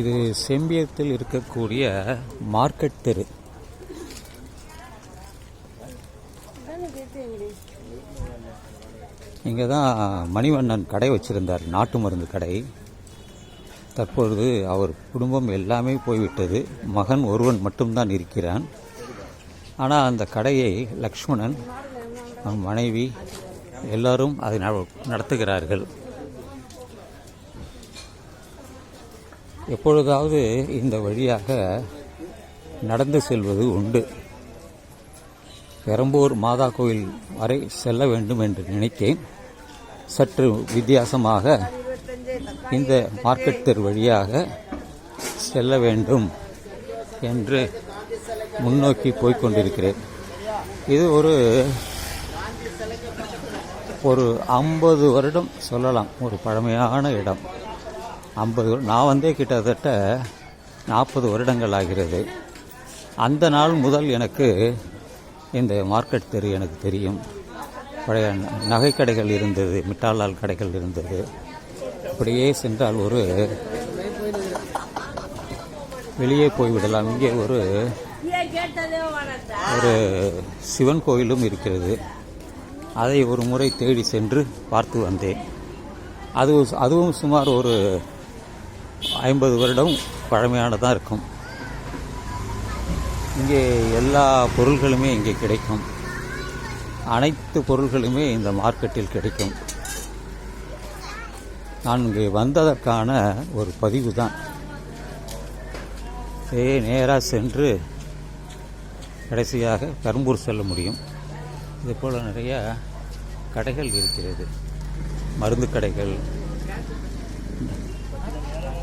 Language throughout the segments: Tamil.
இது செம்பியத்தில் இருக்கக்கூடிய மார்க்கெட் தெரு. இங்கே தான் மணிவண்ணன் கடை வச்சிருந்தார் நாட்டு மருந்து கடை. தற்பொழுது அவர் குடும்பம் எல்லாமே போய்விட்டது. மகன் ஒருவன் மட்டும்தான் இருக்கிறான். ஆனால் அந்த கடையை லக்ஷ்மணன் மனைவி எல்லாரும் அதை நடத்துகிறார்கள். எப்பொழுதாவது இந்த வழியாக நடந்து செல்வது உண்டு. பெரம்பூர் மாதா கோயில் வரை செல்ல வேண்டும் என்று நினைத்தேன். சற்று வித்தியாசமாக இந்த மார்க்கெட் தெரு வழியாக செல்ல வேண்டும் என்று முன்னோக்கி போய்கொண்டிருக்கிறேன் இது ஒரு ஒரு ஐம்பது வருடம் சொல்லலாம். ஒரு பழமையான இடம். ஐம்பது நான் வந்தே கிட்டத்தட்ட நாற்பது வருடங்கள் ஆகிறது. அந்த நாள் முதல் எனக்கு இந்த மார்க்கெட் தெரு எனக்கு தெரியும். பழைய நகைக்கடைகள் இருந்தது மிட்டாலால் கடைகள் இருந்தது. அப்படியே சென்றால் ஒரு வெளியே போய்விடலாம். இங்கே ஒரு ஒரு சிவன் கோயிலும் இருக்கிறது. அதை ஒரு முறை தேடி சென்று பார்த்து வந்தேன். அது அதுவும் சுமார் ஒரு ஐம்பது வருடம் பழமையானதாக இருக்கும். இங்கே எல்லா பொருள்களுமே இங்கே கிடைக்கும். அனைத்து பொருள்களுமே இந்த மார்க்கெட்டில் கிடைக்கும். நான் இங்கே வந்ததற்கான ஒரு பதிவு தான் நேராக சென்று கடைசியாக பெரம்பூர் செல்ல முடியும். இது போல் நிறைய கடைகள் இருக்கிறது. மருந்து கடைகள்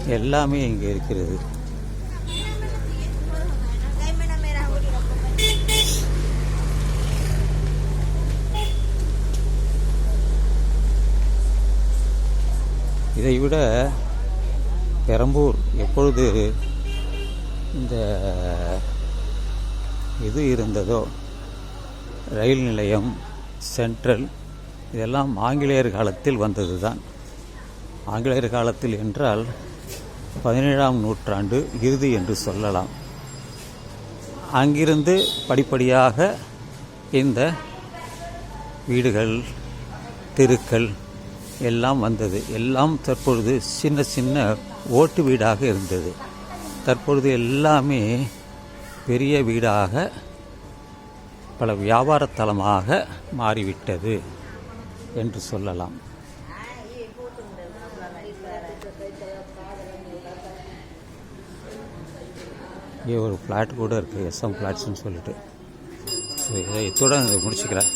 எல்லாமே இங்கே இருக்கிறது. இதை விட பெரம்பூர் எப்பொழுது இந்த இது இருந்ததோ ரயில் நிலையம் சென்ட்ரல் இதெல்லாம் ஆங்கிலேயர் காலத்தில் வந்தது தான் ஆங்கிலேயர் காலத்தில் என்றால் பதினேழாம் நூற்றாண்டு இறுதி என்று சொல்லலாம். அங்கிருந்து படிப்படியாக இந்த வீடுகள் தெருக்கள் எல்லாம் வந்தது. எல்லாம் தற்பொழுது சின்ன சின்ன ஓட்டு வீடாக இருந்தது. தற்பொழுது எல்லாமே பெரிய வீடாக பல வியாபாரத்தலமாக மாறிவிட்டது என்று சொல்லலாம். இங்கே ஒரு ஃப்ளாட் கூட இருக்குது எஸ்எம் ஃப்ளாட்ஸ்னு சொல்லிட்டு. ஸோ இதை இத்துடன் முடிச்சுக்கிறேன்.